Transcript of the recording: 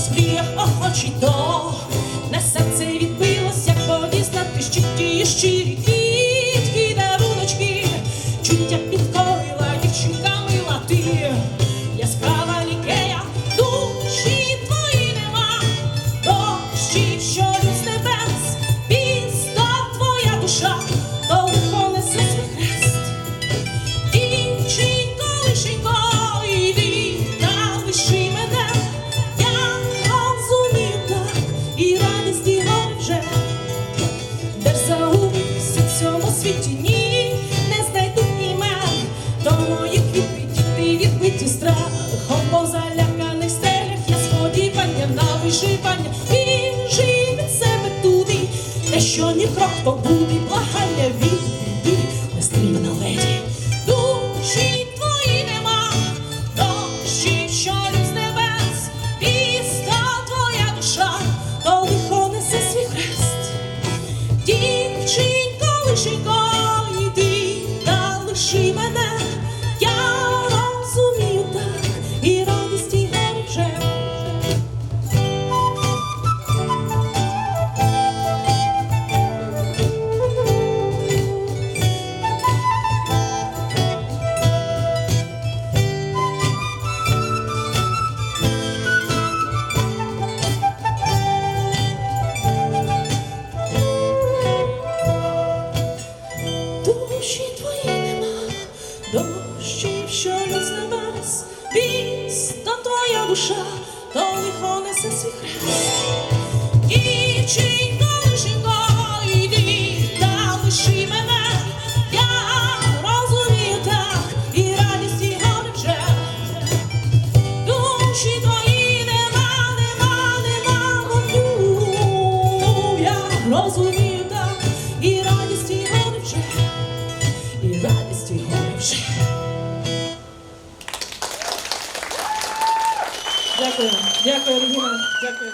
спріях охочі до на серце відбилося, бо на що ті щирі. що ні крок, то буде благання від біди. Дощі, що з небес, біс, то твоя душа, то лихо несе свій хрест. Дівчинко, лишенько, йди та лиши мене, я розумію так, і радість і горе вже. Душі твої нема, нема, нема. Я розумію Дякую, дякую, Регіна, дякую.